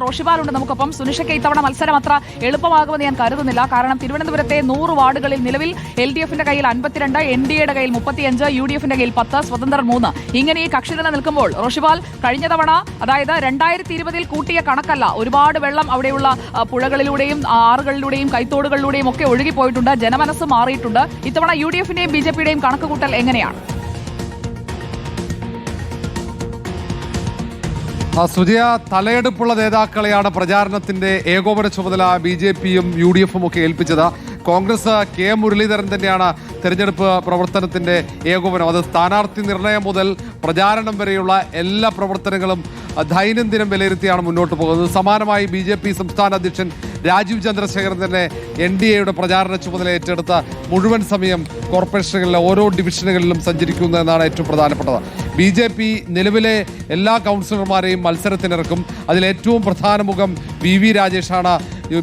റോഷിബാലുണ്ട് നമുക്കൊപ്പം. സുനിഷയ്ക്ക് ഇത്തവണ മത്സരം അത്ര എളുപ്പമാകുമെന്ന് ഞാൻ കരുതുന്നില്ല. കാരണം തിരുവനന്തപുരത്തെ നൂറ് വാർഡുകളിൽ നിലവിൽ എൽ ഡി എഫിന്റെ കയ്യിൽ അൻപത്തിരണ്ട് എൻ ഡി എയുടെ കയ്യിൽ മുപ്പത്തിയഞ്ച് യു ഡി എഫിന്റെ കയ്യിൽ പത്ത് സ്വതന്ത്രർ മൂന്ന്. ഇങ്ങനെ ഈ കക്ഷിനില നിൽക്കുമ്പോൾ റോഷിബാൽ കഴിഞ്ഞ തവണ അതായത് രണ്ടായിരത്തി ഇരുപതിൽ കൂട്ടിയ കണക്കല്ല ഒരുപാട് വെള്ളം അവിടെയുള്ള പുഴകളിലൂടെയും ആറുകളിലൂടെയും കൈത്തോടുകളിലൂടെയും ഒക്കെ ഒഴുകിപ്പോയിട്ടുണ്ട്. ജനമനസ് മാറിയിട്ടുണ്ട്. ഇത്തവണ യു ഡി എഫിന്റെയും ബി ജെ പിയുടെയും കണക്കുകൂട്ടൽ എങ്ങനെയാണ്? സുജയ തലയെടുപ്പുള്ള നേതാക്കളെയാണ് പ്രചാരണത്തിന്റെ ഏകോപന ചുമതല ബി ജെ പിയും യു ഡി എഫും ഒക്കെ ഏൽപ്പിച്ചത്. കോൺഗ്രസ് കെ മുരളീധരൻ തന്നെയാണ് തെരഞ്ഞെടുപ്പ് പ്രവർത്തനത്തിന്റെ ഏകോപനം. അത് സ്ഥാനാർത്ഥി നിർണയം മുതൽ പ്രചാരണം വരെയുള്ള എല്ലാ പ്രവർത്തനങ്ങളും ദൈനംദിനം വിലയിരുത്തിയാണ് മുന്നോട്ട് പോകുന്നത്. സമാനമായി ബി ജെ പി സംസ്ഥാന അധ്യക്ഷൻ രാജീവ് ചന്ദ്രശേഖരൻ തന്നെ എൻ ഡി എയുടെ പ്രചാരണ ചുമതല ഏറ്റെടുത്ത മുഴുവൻ സമയം കോർപ്പറേഷനുകളിലെ ഓരോ ഡിവിഷനുകളിലും സഞ്ചരിക്കുന്നു എന്നാണ് ഏറ്റവും പ്രധാനപ്പെട്ടത്. ബി ജെ പി നിലവിലെ എല്ലാ കൗൺസിലർമാരെയും മത്സരത്തിനിറക്കും. അതിലേറ്റവും പ്രധാന മുഖം വി വി രാജേഷാണ്.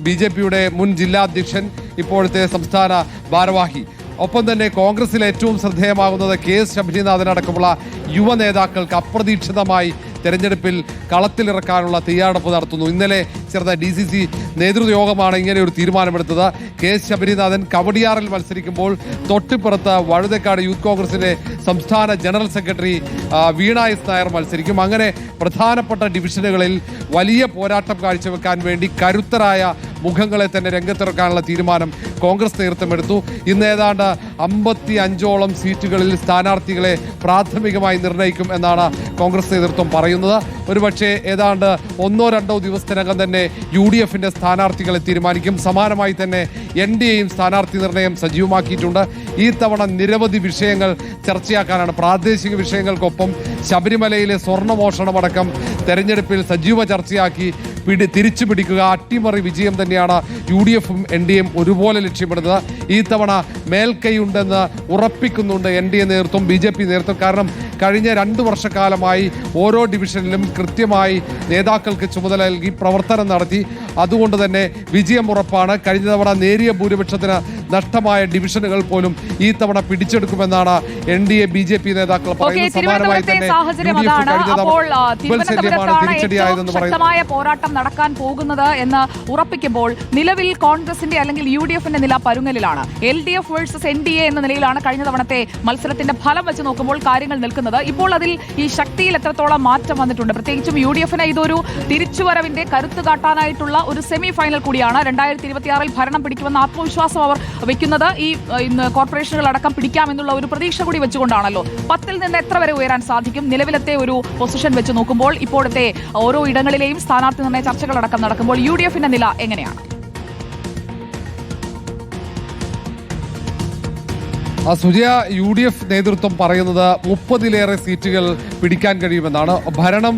ബി ജെ പിയുടെ മുൻ ജില്ലാ അധ്യക്ഷൻ ഇപ്പോഴത്തെ സംസ്ഥാന ഭാരവാഹി. ഒപ്പം തന്നെ കോൺഗ്രസിൽ ഏറ്റവും ശ്രദ്ധേയമാകുന്നത് കെ എസ് ശബരിനാഥനടക്കമുള്ള യുവ നേതാക്കൾക്ക് അപ്രതീക്ഷിതമായി തെരഞ്ഞെടുപ്പിൽ കളത്തിലിറക്കാനുള്ള തയ്യാറെടുപ്പ് നടത്തുന്നു. ഇന്നലെ ചേർന്ന ഡി സി സി നേതൃയോഗമാണ് ഇങ്ങനെ ഒരു തീരുമാനമെടുത്തത്. കെ എസ് ശബരിനാഥൻ കവടിയാറിൽ മത്സരിക്കുമ്പോൾ തൊട്ടിപ്പുറത്ത് വഴുതക്കാട് യൂത്ത് കോൺഗ്രസിന്റെ സംസ്ഥാന general secretary Veena S Nair മത്സരിക്കും. അങ്ങനെ പ്രധാനപ്പെട്ട ഡിവിഷനുകളിൽ വലിയ പോരാട്ടം കാഴ്ചവെക്കാൻ വേണ്ടി കരുത്തരായ മുഖങ്ങളെ തന്നെ രംഗത്തിറക്കാനുള്ള തീരുമാനം കോൺഗ്രസ് നേതൃത്വം എടുത്തു. ഇന്ന് ഏതാണ്ട് അമ്പത്തി അഞ്ചോളം സീറ്റുകളിൽ സ്ഥാനാർത്ഥികളെ പ്രാഥമികമായി നിർണയിക്കും എന്നാണ് കോൺഗ്രസ് നേതൃത്വം പറയുന്നത്. ഒരുപക്ഷെ ഏതാണ്ട് ഒന്നോ രണ്ടോ ദിവസത്തിനകം തന്നെ യു ഡി എഫിന്റെ സ്ഥാനാർത്ഥികളെ തീരുമാനിക്കും. സമാനമായി തന്നെ എൻ ഡി എയും സ്ഥാനാർത്ഥി നിർണയം സജീവമാക്കിയിട്ടുണ്ട്. ഈ തവണ നിരവധി വിഷയങ്ങൾ ചർച്ചയാക്കാനാണ്. പ്രാദേശിക വിഷയങ്ങൾക്കൊപ്പം ശബരിമലയിലെ സ്വർണമോഷണമടക്കം തെരഞ്ഞെടുപ്പിൽ സജീവ ചർച്ചയാക്കി പിടി തിരിച്ചു പിടിക്കുക. അട്ടിമറി വിജയം തന്നെയാണ് യു ഡി എഫും എൻ ഡി എം ഒരുപോലെ ലക്ഷ്യമിടുന്നത്. ഈ തവണ മേൽക്കൈയുണ്ടെന്ന് ഉറപ്പിക്കുന്നുണ്ട് എൻ ഡി എ നേതൃത്വം ബി ജെ പി നേതൃത്വം. കാരണം കഴിഞ്ഞ രണ്ട് വർഷക്കാലമായി ഓരോ ഡിവിഷനിലും കൃത്യമായി നേതാക്കൾക്ക് ചുമതല നൽകി പ്രവർത്തനം നടത്തി. അതുകൊണ്ട് തന്നെ വിജയം ഉറപ്പാണ്. കഴിഞ്ഞ തവണ നേരിയ ഭൂരിപക്ഷത്തിന് നഷ്ടമായ ഡിവിഷനുകൾ പോലും ഈ തവണ പിടിച്ചെടുക്കുമെന്നാണ് N D A B J P നേതാക്കൾ പറയുന്നത്. സമാനമായി തന്നെ തിരിച്ചടിയായതെന്ന് പോരാട്ടം നടക്കാൻ പോകുന്നത് എന്ന് ഉറപ്പിക്കുമ്പോൾ നിലവിൽ കോൺഗ്രസിന്റെ അല്ലെങ്കിൽ യു ഡി എഫിന്റെ നില പരുങ്ങലിലാണ്. L D F versus N D A എന്ന നിലയിലാണ് കഴിഞ്ഞ തവണത്തെ മത്സരത്തിന്റെ ഫലം വെച്ച് നോക്കുമ്പോൾ കാര്യങ്ങൾ നിൽക്കുന്നത്. ഇപ്പോൾ അതിൽ ഈ ശക്തിയിൽ എത്രത്തോളം മാറ്റം വന്നിട്ടുണ്ട്? പ്രത്യേകിച്ചും യു ഡി എഫിന് ഇതൊരു തിരിച്ചുവരവിന്റെ കരുത്ത് കാട്ടാനായിട്ടുള്ള ഒരു സെമി ഫൈനൽ കൂടിയാണ്. രണ്ടായിരത്തി ഇരുപത്തിയാറിൽ ഭരണം പിടിക്കുമെന്ന ആത്മവിശ്വാസം അവർ വെക്കുന്നത് ഈ കോർപ്പറേഷനുകൾ അടക്കം പിടിക്കാമെന്നുള്ള ഒരു പ്രതീക്ഷ കൂടി വെച്ചുകൊണ്ടാണല്ലോ. പത്തിൽ നിന്ന് എത്ര വരെ ഉയരാൻ സാധിക്കും? നിലവിലത്തെ ഒരു പൊസിഷൻ വെച്ച് നോക്കുമ്പോൾ ഇപ്പോഴത്തെ ഓരോ ഇടങ്ങളിലെയും സ്ഥാനാർത്ഥി നിർണയ ചർച്ചകളടക്കം നടക്കുമ്പോൾ യു ഡി എഫിന്റെ നില എങ്ങനെയാണ്? സുജയ യു ഡി എഫ് നേതൃത്വം പറയുന്നത് മുപ്പതിലേറെ സീറ്റുകൾ പിടിക്കാൻ കഴിയുമെന്നാണ്. ഭരണം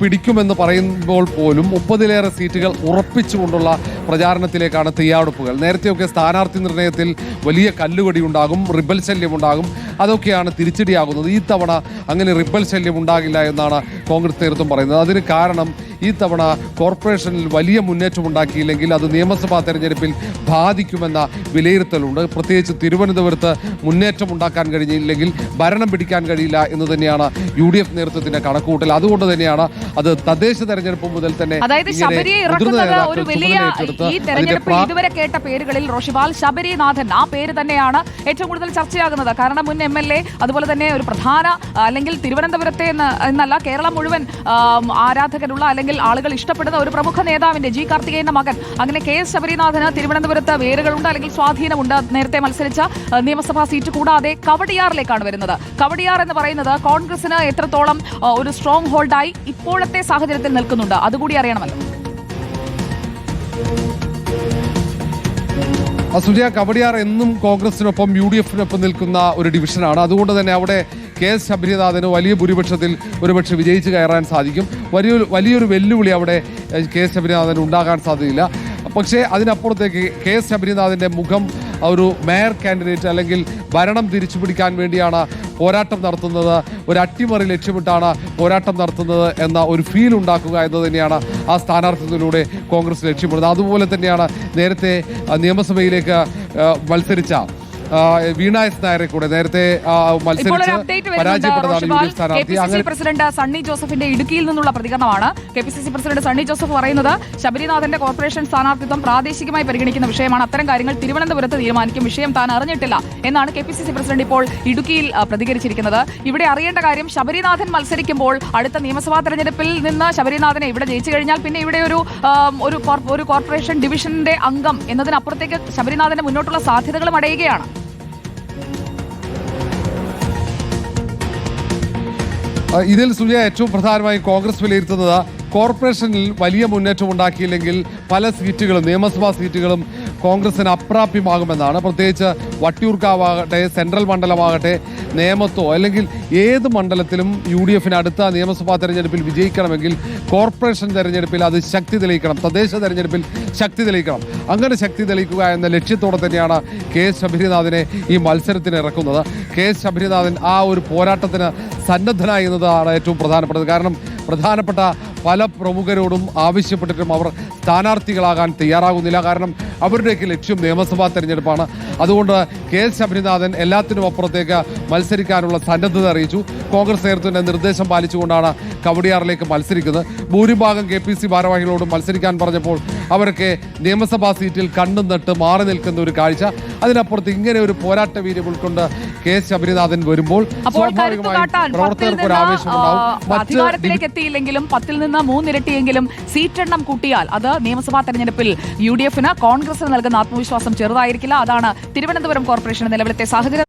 പിടിക്കുമെന്ന് പറയുമ്പോൾ പോലും മുപ്പതിലേറെ സീറ്റുകൾ ഉറപ്പിച്ചുകൊണ്ടുള്ള പ്രചാരണത്തിലേക്കാണ് തയ്യാറെടുപ്പുകൾ. നേരത്തെയൊക്കെ സ്ഥാനാർത്ഥി നിർണയത്തിൽ വലിയ കല്ലുകടി ഉണ്ടാകും റിബൽ ശല്യം ഉണ്ടാകും അതൊക്കെയാണ് തിരിച്ചടിയാകുന്നത്. ഈ തവണ അങ്ങനെ റിബൽ ശല്യം ഉണ്ടാകില്ല എന്നാണ് കോൺഗ്രസ് നേതൃത്വം പറയുന്നത്. അതിന് കാരണം ഈ തവണ കോർപ്പറേഷനിൽ വലിയ മുന്നേറ്റം ഉണ്ടാക്കിയില്ലെങ്കിൽ അത് നിയമസഭാ തെരഞ്ഞെടുപ്പിൽ ബാധിക്കുമെന്ന വിലയിരുത്തലുണ്ട്. പ്രത്യേകിച്ച് തിരുവനന്തപുരത്ത് മുന്നേറ്റം ഉണ്ടാക്കാൻ കഴിഞ്ഞില്ലെങ്കിൽ ഭരണം പിടിക്കാൻ കഴിയില്ല എന്ന് തന്നെയാണ് യു ഡി എഫ് നേതൃത്വത്തിന്റെ കണക്കുകൂട്ടൽ. അതുകൊണ്ട് തന്നെയാണ് അത് തദ്ദേശ തെരഞ്ഞെടുപ്പ് മുതൽ തന്നെ അതായത് ശബരിയെ ഇറക്കുന്നത് ഒരു വലിയ ഈ തെരഞ്ഞെടുപ്പിൽ ഇതുവരെ കേട്ട പേരുകളിൽ റോഷിപാൽ ശബരിനാഥൻ. ആ പേര് തന്നെയാണ് ഏറ്റവും കൂടുതൽ ചർച്ചയാകുന്നത്. കാരണം മുൻ എം എൽ എ അതുപോലെ തന്നെ ഒരു പ്രധാന അല്ലെങ്കിൽ തിരുവനന്തപുരത്തെ എന്നല്ല കേരളം മുഴുവൻ ആരാധകരുള്ള അല്ലെങ്കിൽ ആളുകൾ ഇഷ്ടപ്പെടുന്ന ഒരു പ്രമുഖ നേതാവിന്റെ ജി. കാർത്തികേയന്റെ മകൻ. അങ്ങനെ കെ. എസ്. ശബരിനാഥന് തിരുവനന്തപുരത്ത് വേരുകളുണ്ട് അല്ലെങ്കിൽ സ്വാധീനമുണ്ട്. നേരത്തെ മത്സരിച്ച നിയമസഭാ സീറ്റ് കൂടാതെ കവടിയാറിലേക്കാണ് വരുന്നത്. കവടിയാർ എന്ന് പറയുന്നത് കോൺഗ്രസിന് എത്രത്തോളം ഒരു സ്ട്രോങ് ഹോൾഡായി ഇപ്പോഴത്തെ സാഹചര്യത്തിൽ നിൽക്കുന്നുണ്ട്. അതുകൂടി അറിയണമല്ലോ. സുജയ കവടിയാർ എന്നും കോൺഗ്രസിനൊപ്പം യു ഡി എഫിനൊപ്പം നിൽക്കുന്ന ഒരു ഡിവിഷനാണ്. അതുകൊണ്ട് തന്നെ അവിടെ കെ എസ് ശബരിനാഥന് വലിയ ഭൂരിപക്ഷത്തിൽ ഒരുപക്ഷെ വിജയിച്ച് കയറാൻ സാധിക്കും. വലിയൊരു വലിയൊരു വെല്ലുവിളി അവിടെ കെ എസ് ശബരിനാഥന് ഉണ്ടാകാൻ സാധ്യതയില്ല. പക്ഷേ അതിനപ്പുറത്തേക്ക് കെ എസ് ശബരിനാഥന്റെ മുഖം ഒരു മേയർ കാൻഡിഡേറ്റ് അല്ലെങ്കിൽ ഭരണം തിരിച്ചു പിടിക്കാൻ വേണ്ടിയാണ് പോരാട്ടം നടത്തുന്നത്. ഒരു അട്ടിമറി ലക്ഷ്യമിട്ടാണ് പോരാട്ടം നടത്തുന്നത് എന്ന ഒരു ഫീൽ ഉണ്ടാക്കുക എന്ന് തന്നെയാണ് ആ സ്ഥാനാർത്ഥിത്വത്തിലൂടെ കോൺഗ്രസ് ലക്ഷ്യമിടുന്നത്. അതുപോലെ തന്നെയാണ് നേരത്തെ നിയമസഭയിലേക്ക് മത്സരിച്ച ആ, വീണ എസ് നായരെ കൂടെ നേരത്തെ മത്സരിച്ച് പരാജയപ്പെട്ടതാണ് യു ഡി റോഷിപാൽ എഫ് സ്ഥാനാർത്ഥി. പി സി സി അങ്ങനെ പ്രസിഡന്റ് സണ്ണി ജോസഫിന്റെ ഇടുക്കിയിൽ നിന്നുള്ള പ്രതികരണമാണ്. K P C C president Sunny Joseph പറയുന്നത് ശബരിനാഥന്റെ കോർപ്പറേഷൻ സ്ഥാനാർത്ഥിത്വം പ്രാദേശികമായി പരിഗണിക്കുന്ന വിഷയമാണ്. അത്തരം കാര്യങ്ങൾ തിരുവനന്തപുരത്ത് തീരുമാനിക്കും. വിഷയം താൻ അറിഞ്ഞിട്ടില്ല എന്നാണ് K P C C president ഇപ്പോൾ ഇടുക്കിയിൽ പ്രതികരിച്ചിരിക്കുന്നത്. ഇവിടെ അറിയേണ്ട കാര്യം ശബരിനാഥൻ മത്സരിക്കുമ്പോൾ അടുത്ത നിയമസഭാ തെരഞ്ഞെടുപ്പിൽ നിന്ന് ശബരിനാഥനെ ഇവിടെ ജയിച്ചു കഴിഞ്ഞാൽ പിന്നെ ഇവിടെ ഒരു ഒരു കോർപ്പറേഷൻ ഡിവിഷന്റെ അംഗം എന്നതിനപ്പുറത്തേക്ക് ശബരിനാഥന്റെ മുന്നോട്ടുള്ള സാധ്യതകളും അടയുകയാണ്. ഇതിൽ സുജയ ഏറ്റവും പ്രധാനമായും കോൺഗ്രസ് വിലയിരുത്തുന്നത് കോർപ്പറേഷനിൽ വലിയ മുന്നേറ്റം ഉണ്ടാക്കിയില്ലെങ്കിൽ പല സീറ്റുകളും നിയമസഭാ സീറ്റുകളും കോൺഗ്രസിന് അപ്രാപ്യമാകുമെന്നാണ്. പ്രത്യേകിച്ച് വട്ടിയൂർക്കാവാകട്ടെ സെൻട്രൽ മണ്ഡലമാകട്ടെ നേമത്തോ അല്ലെങ്കിൽ ഏത് മണ്ഡലത്തിലും യു ഡി എഫിന് അടുത്ത നിയമസഭാ തെരഞ്ഞെടുപ്പിൽ വിജയിക്കണമെങ്കിൽ കോർപ്പറേഷൻ തെരഞ്ഞെടുപ്പിൽ അത് ശക്തി തെളിയിക്കണം തദ്ദേശ തെരഞ്ഞെടുപ്പിൽ ശക്തി തെളിയിക്കണം. അങ്ങനെ ശക്തി തെളിയിക്കുക എന്ന ലക്ഷ്യത്തോടെ തന്നെയാണ് കെ എസ് ശബരിനാഥിനെ ഈ മത്സരത്തിന് ഇറക്കുന്നത്. കെ എസ് ശബരിനാഥൻ ആ ഒരു പോരാട്ടത്തിന് സന്നദ്ധനായി എന്നതാണ് ഏറ്റവും പ്രധാനപ്പെട്ടത്. കാരണം പ്രധാനപ്പെട്ട പല പ്രമുഖരോടും ആവശ്യപ്പെട്ടിട്ടും അവർ സ്ഥാനാർത്ഥികളാകാൻ തയ്യാറാകുന്നില്ല. കാരണം അവരുടെയൊക്കെ ലക്ഷ്യം നിയമസഭാ തെരഞ്ഞെടുപ്പാണ്. അതുകൊണ്ട് കെ എസ് ശബരിനാഥൻ എല്ലാത്തിനും അപ്പുറത്തേക്ക് മത്സരിക്കാനുള്ള സന്നദ്ധത അറിയിച്ചു. കോൺഗ്രസ് നേതൃത്വത്തിന്റെ നിർദ്ദേശം പാലിച്ചുകൊണ്ടാണ് കവടിയാറിലേക്ക് മത്സരിക്കുന്നത്. ഭൂരിഭാഗം കെ പി സി ഭാരവാഹികളോടും മത്സരിക്കാൻ പറഞ്ഞപ്പോൾ അവരൊക്കെ നിയമസഭാ സീറ്റിൽ കണ്ണും നട്ട് മാറി നിൽക്കുന്ന ഒരു കാഴ്ച. അതിനപ്പുറത്ത് ഇങ്ങനെ ഒരു പോരാട്ട വീര്യം ഉൾക്കൊണ്ട് കെ ശബരിനാഥൻ വരുമ്പോൾ പ്രവർത്തകർക്ക് ഒരു ആവേശമുണ്ടാവും അധികാരത്തിലേക്ക് എത്തിയില്ലെങ്കിലും പത്തിൽ നിന്ന് മൂന്നിരട്ടിയെങ്കിലും സീറ്റെണ്ണം കൂട്ടിയാൽ അത് നിയമസഭാ തെരഞ്ഞെടുപ്പിൽ യു ഡി എഫിന് കോൺഗ്രസിന് നൽകുന്ന ആത്മവിശ്വാസം ചെറുതായിരിക്കില്ല. അതാണ് തിരുവനന്തപുരം കോർപ്പറേഷൻ നിലവിലത്തെ സാഹചര്യം